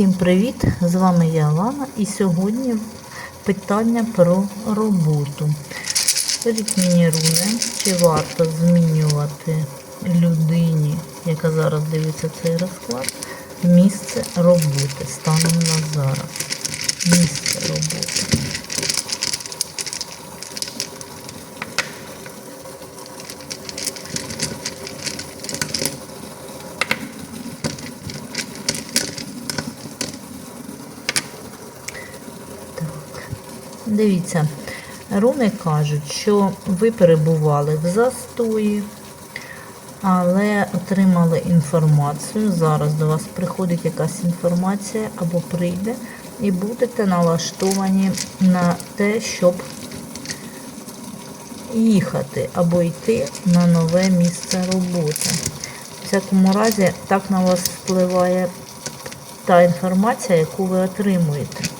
Всім привіт! З вами я Лана і сьогодні питання про роботу. Скажіть мені, Руне, чи варто змінювати людині, яка зараз дивиться цей розклад, місце роботи станом на зараз? Місце роботи. Дивіться, руни кажуть, що ви перебували в застої, але отримали інформацію. Зараз до вас приходить якась інформація або прийде, і будете налаштовані на те, щоб їхати або йти на нове місце роботи. В всякому разі, так на вас впливає та інформація, яку ви отримуєте.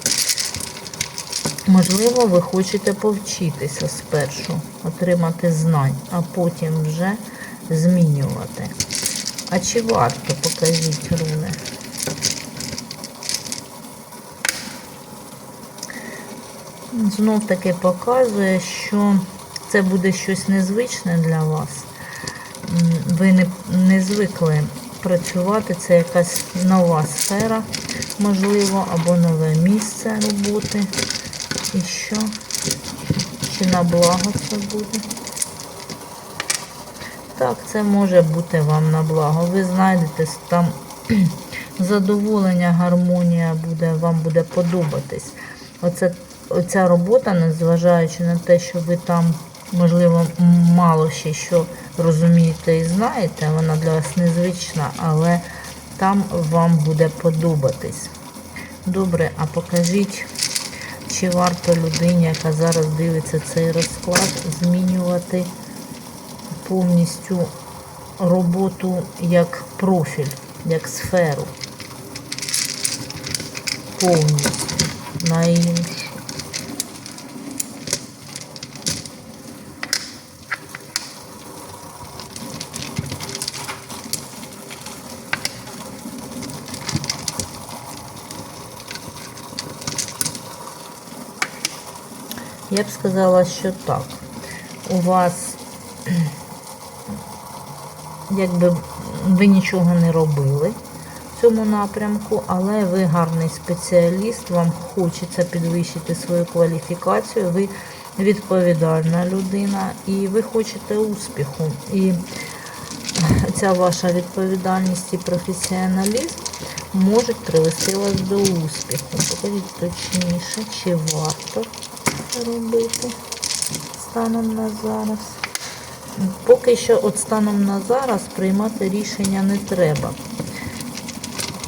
Можливо, ви хочете повчитися спершу, отримати знань, а потім вже змінювати. А чи варто покажіть руни? Знов таки показує, що це буде щось незвичне для вас. Ви не, не звикли працювати, це якась нова сфера, можливо, або нове місце роботи. І що? Чи на благо це буде? Так, це може бути вам на благо. Ви знайдете там задоволення, гармонія буде, вам буде подобатись. Оце, оця робота, незважаючи на те, що ви там, можливо, мало ще що розумієте і знаєте, вона для вас незвична, але там вам буде подобатись. Добре, а покажіть. Чи варто людині, яка зараз дивиться цей розклад, змінювати повністю роботу як профіль, як сферу? Повністю на іншу. Я б сказала, що так. У вас, якби ви нічого не робили в цьому напрямку, але ви гарний спеціаліст, вам хочеться підвищити свою кваліфікацію, ви відповідальна людина і ви хочете успіху. І ця ваша відповідальність і професіоналізм можуть привести вас до успіху. Покажіть точніше, чи варто робити станом на зараз. Поки що от станом на зараз приймати рішення не треба.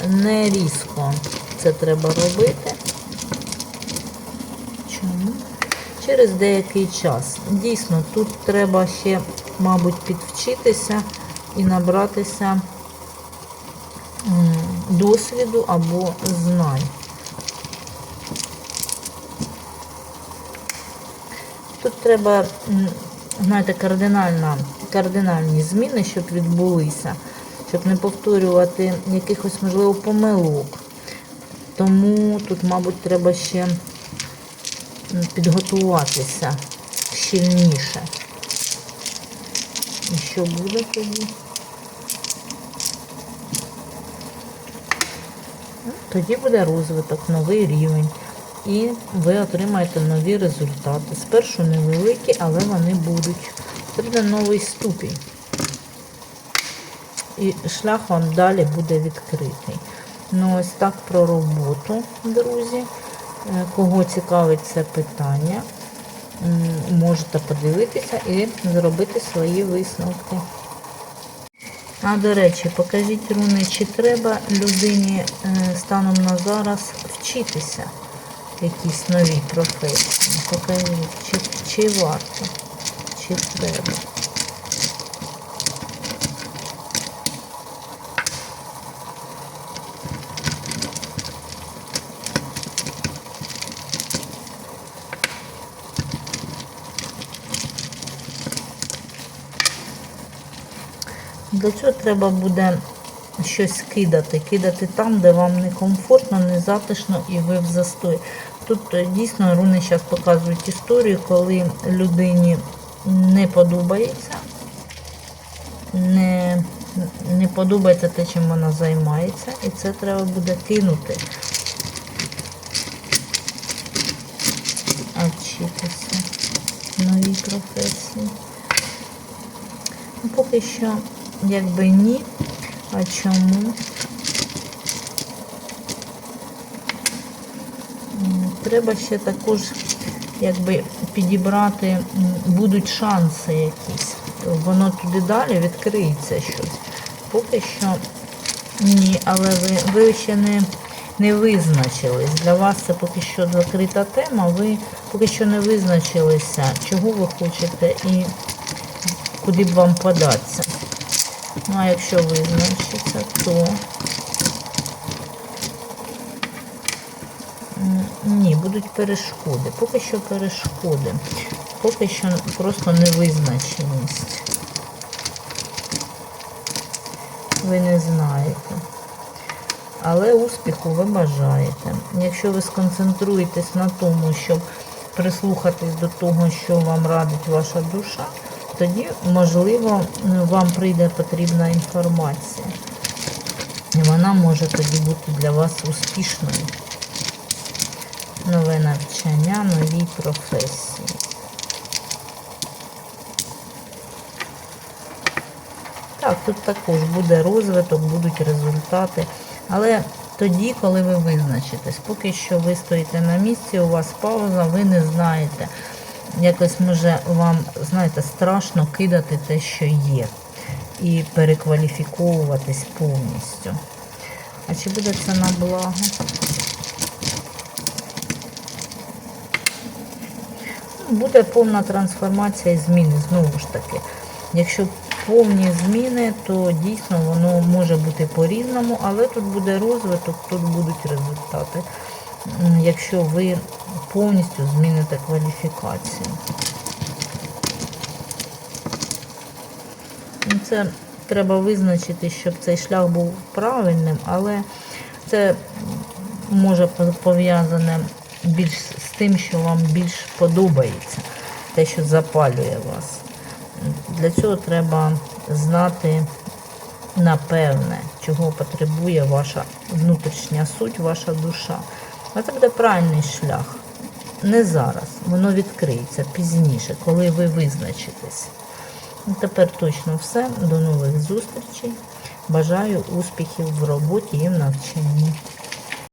Не різко це треба робити. Чому? Через деякий час. Дійсно, тут треба ще, мабуть, підвчитися і набратися досвіду або знань. Треба, знаєте, кардинальна, кардинальні зміни, щоб відбулися, щоб не повторювати якихось, можливо, помилок. Тому тут, мабуть, треба ще підготуватися щільніше. І що буде тоді? Ну, Тоді буде розвиток, новий рівень. І ви отримаєте нові результати. Спершу невеликі, але вони будуть. Це новий ступінь. І шлях вам далі буде відкритий. Ну, ось так про роботу, друзі. Е, Кого цікавить це питання, можете подивитися і зробити свої висновки. А до речі, покажіть руни, чи треба людині е, станом на зараз вчитися якісь нові професії. Покажіть, чи, чи варто, чи треба. Для цього треба буде щось кидати, кидати там, де вам не комфортно, не затишно і ви в застой. Тут е, дійсно руни зараз показують історію, коли людині не подобається, не, не подобається те, чим вона займається, і це треба буде кинути. А вчитися новій професії. Ну, поки що, якби ні. А чому? Треба ще також якби підібрати, будуть шанси якісь. Воно туди далі відкриється щось. Поки що ні, але ви, ви ще не, не визначились. Для вас це поки що закрита тема, ви поки що не визначилися, чого ви хочете і куди б вам податися. Ну, а якщо визначиться, то ні, будуть перешкоди. Поки що перешкоди. Поки що просто невизначеність. Ви не знаєте. Але успіху ви бажаєте. Якщо ви сконцентруєтесь на тому, щоб прислухатись до того, що вам радить ваша душа, тоді, можливо, вам прийде потрібна інформація. І вона може тоді бути для вас успішною. Нове навчання, нові професії. Так, тут також буде розвиток, будуть результати. Але тоді, коли ви визначитесь, поки що ви стоїте на місці, у вас пауза, ви не знаєте. Якось може вам, знаєте, страшно кидати те, що є, і перекваліфіковуватись повністю. А чи буде це на благо? Ну, Буде повна трансформація і зміни, знову ж таки. Якщо повні зміни, то дійсно воно може бути по-різному, але тут буде розвиток, тут будуть результати. Якщо ви повністю зміните кваліфікацію. Ну, Це треба визначити, щоб цей шлях був правильним, але це може пов'язане більш з тим, що вам більш подобається, те, що запалює вас. Для цього треба знати напевне, чого потребує ваша внутрішня суть, ваша душа. А це буде правильний шлях. Не зараз, воно відкриється пізніше, коли ви визначитесь. Ну, Тепер точно все. До нових зустрічей. Бажаю успіхів в роботі і в навчанні.